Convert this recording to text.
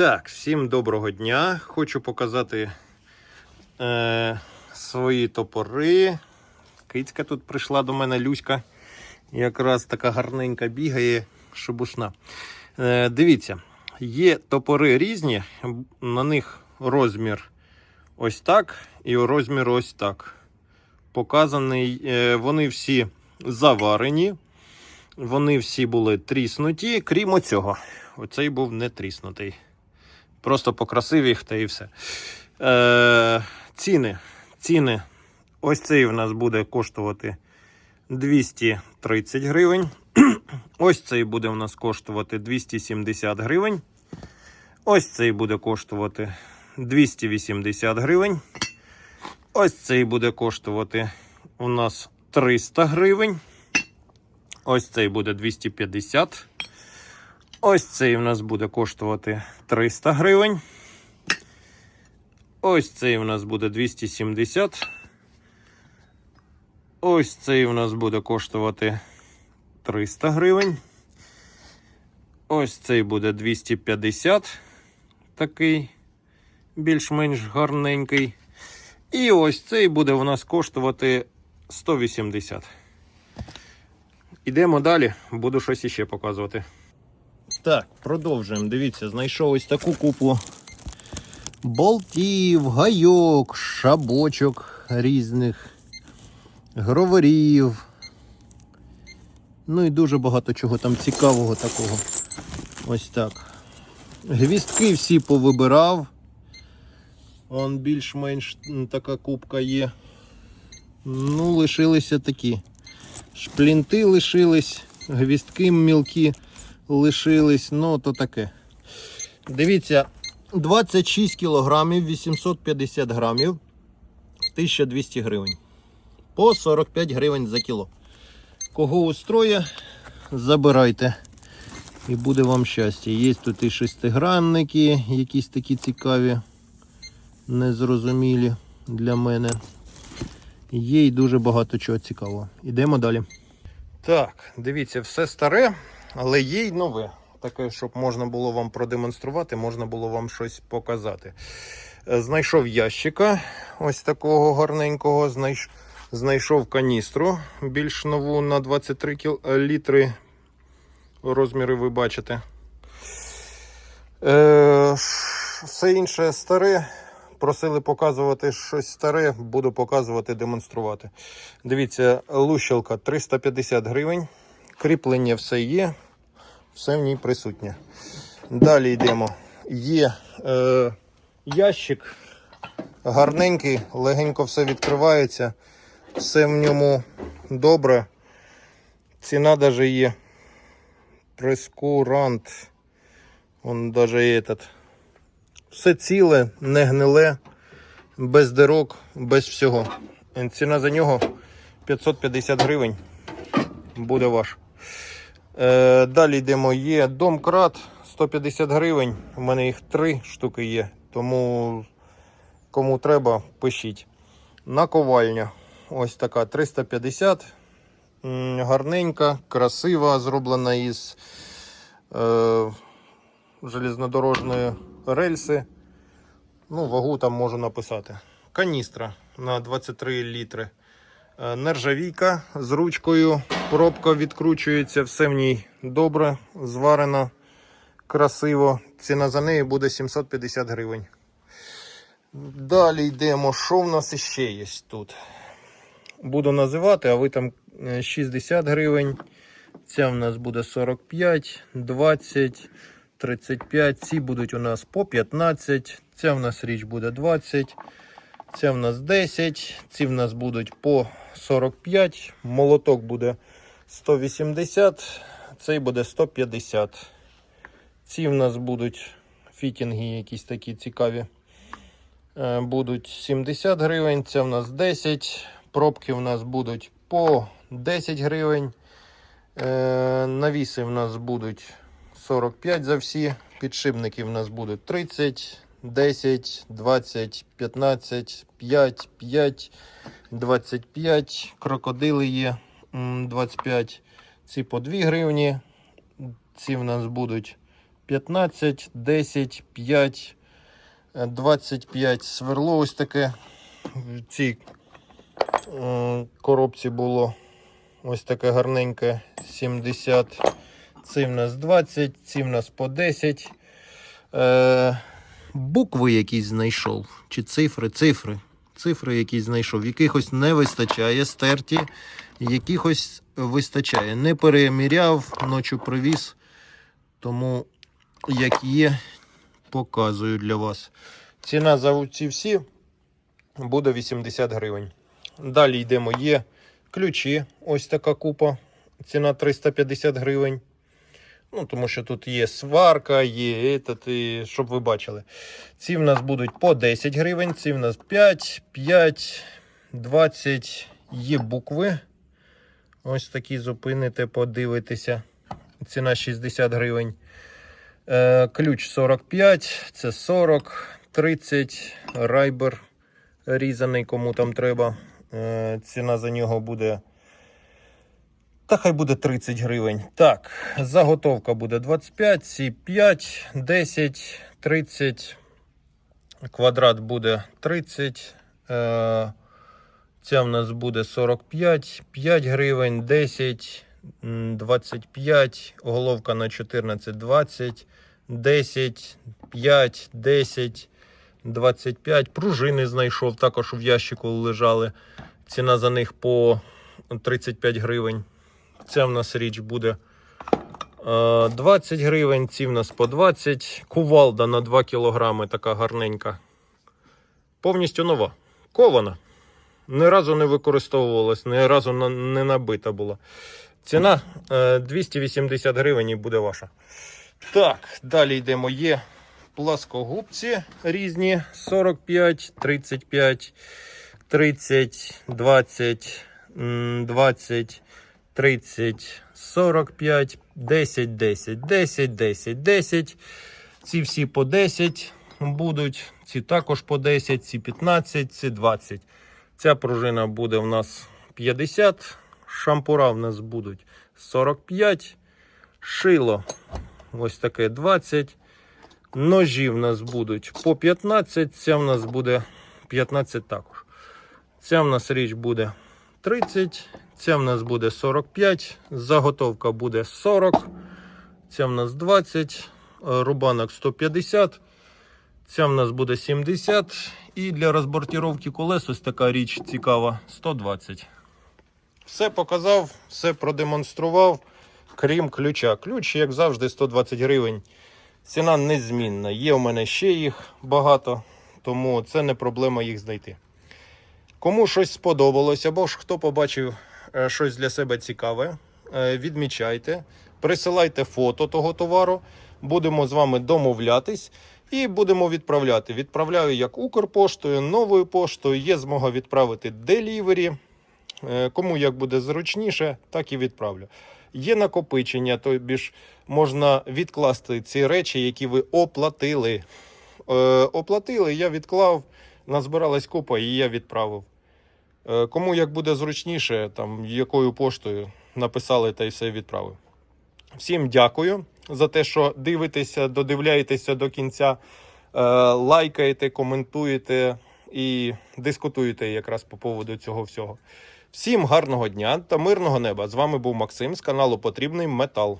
Так, всім доброго дня. Хочу показати е, свої топори. Кицька тут прийшла до мене, Люська. Якраз така гарненька бігає, шебушна. Е, дивіться, є топори різні, на них розмір ось так і розмір ось так. Показаний, е, вони всі заварені. Вони всі були тріснуті, крім оцього. Оцей був не тріснутий. Просто покрасив їх та і все. Е, ціни. Ціни. Ось цей в нас буде коштувати 230 гривень. Ось цей буде в нас коштувати 270 гривень. Ось цей буде коштувати 280 гривень. Ось цей буде коштувати у нас 300 гривень. Ось цей буде 250. Ось цей у нас буде коштувати 300 гривень. Ось цей у нас буде 270. Ось цей у нас буде коштувати 300 гривень. Ось цей буде 250. Такий більш-менш гарненький. І ось цей буде у нас коштувати 180. Ідемо далі, буду щось іще показувати. Так, продовжуємо. Дивіться, знайшов ось таку купу болтів, гайок, шабочок різних, гроварів. Ну і дуже багато чого там цікавого такого. Ось так. Гвістки всі повибирав. Он більш-менш така купка є. Ну, лишилися такі. Шплінти лишились, гвістки мілкі лишились, ну то таке. Дивіться, 26 кілограмів, 850 грамів, 1200 гривень. По 45 гривень за кіло. Кого устроє, забирайте. І буде вам щастя. Є тут і шестигранники, якісь такі цікаві, незрозумілі для мене. Є і дуже багато чого цікавого. Ідемо далі. Так, дивіться, все старе, але є й нове. Таке, щоб можна було вам продемонструвати, можна було вам щось показати. Е, Знайшов ящика ось такого гарненького. знайш- Знайшов каністру більш нову на 23 кіл... е, літри. Розміри ви бачите. Е, все інше старе. Просили показувати щось старе, буду показувати, демонструвати. Дивіться, лущилка 350 гривень. Кріплення все є, все в ній присутнє. Далі йдемо. Є е, ящик гарненький, легенько все відкривається, все в ньому добре. Ціна навіть є. Прескурант. Он навіть этот. Все ціле, не гниле, без дирок, без всього. Ціна за нього 550 гривень. Буде ваш. Е, далі йдемо. Є домкрат 150 гривень. У мене їх три штуки є. Тому кому треба, пишіть. Наковальня. Ось така 350. Гарненька, красива, зроблена із е, железнодорожної рельси. Ну, вагу там можу написати. Каністра на 23 літри. Е, Нержавійка з ручкою. Пробка відкручується, все в ній добре, зварено, красиво. Ціна за неї буде 750 гривень. Далі йдемо. Що в нас іще є тут? Буду називати, а ви там е, 60 гривень. Ця в нас буде 45, 20, 35. Ці будуть у нас по 15. Ця в нас річ буде 20. Ця в нас 10. Ці в нас будуть по 45. Молоток буде 180. Цей буде 150. Ці в нас будуть фітінги якісь такі цікаві. Е, Будуть 70 гривень. Це в нас 10. Пробки в нас будуть по 10 гривень. Е, Навіси в нас будуть 45 за всі. Підшипники в нас будуть 30, 10, 20, 15, 5, 5, 25. Крокодили є 25. Ці по 2 гривні. Ці в нас будуть 15, 10, 5, е, 25 сверло ось таке. В цій е, коробці було ось таке гарненьке 70. Це в нас 20, ці в нас по 10. Е, букви якісь знайшов. Чи цифри, цифри. Цифри якісь знайшов. Якихось не вистачає, стерті, якихось вистачає. Не переміряв, ночі привіз. Тому, як є, показую для вас. Ціна за ці всі буде 80 гривень. Далі йдемо. Є ключі. Ось така купа. Ціна 350 гривень. Ну, тому що тут є сварка, є етат, і, щоб ви бачили. Ці в нас будуть по 10 гривень, ці в нас 5, 5, 20 є букви. Ось такі зупините, подивитися. Ціна 60 гривень. Е, ключ 45, це 40, 30, райбер різаний, кому там треба. Е, ціна за нього буде. Та хай буде 30 гривень. Так, заготовка буде 25, ці 5, 10, 30. Квадрат буде 30. Е, ця в нас буде 45, 5 гривень, 10, 25, головка на 14, 20, 10, 5, 10, 25. Пружини знайшов, також в ящику лежали. Ціна за них по 35 гривень. Ця в нас річ буде е, 20 гривень, ці в нас по 20. Кувалда на 2 кілограми, така гарненька. Повністю нова. Кована. Ні разу не використовувалась, ні разу не набита була. Ціна е, 280 гривень і буде ваша. Так, далі йдемо. Є пласкогубці різні: 45, 35, 30, 20, 20, 30, 45, 10, 10, 10, 10, 10. Ці всі по 10 будуть. Ці також по 10, ці 15, ці 20. Ця пружина буде в нас 50, шампура в нас будуть 45, шило ось таке 20. Ножі в нас будуть по 15, ця в нас буде 15 також. Ця в нас річ буде 30, ця в нас буде 45, заготовка буде 40, ця в нас 20, е, рубанок 150, ця в нас буде 70 і для розбортировки колес ось така річ цікава 120. Все показав, все продемонстрував, крім ключа. Ключ, як завжди, 120 гривень. Ціна незмінна. Є у мене ще їх багато, тому це не проблема їх знайти. Кому щось сподобалось, або ж хто побачив е, щось для себе цікаве, е, відмічайте, присилайте фото того товару, будемо з вами домовлятись і будемо відправляти. Відправляю як Укрпоштою, новою поштою. Є змога відправити делівері. Е, Кому як буде зручніше, так і відправлю. Є накопичення, тобі ж можна відкласти ці речі, які ви оплатили. Оплатили, я відклав, назбиралась купа і я відправив. Е, Кому як буде зручніше, там якою поштою написали та й все відправив. Всім дякую за те, що дивитеся, додивляєтеся до кінця, е, лайкаєте, коментуєте і дискутуєте якраз по поводу цього всього. Всім гарного дня та мирного неба! З вами був Максим з каналу Потрібний Метал.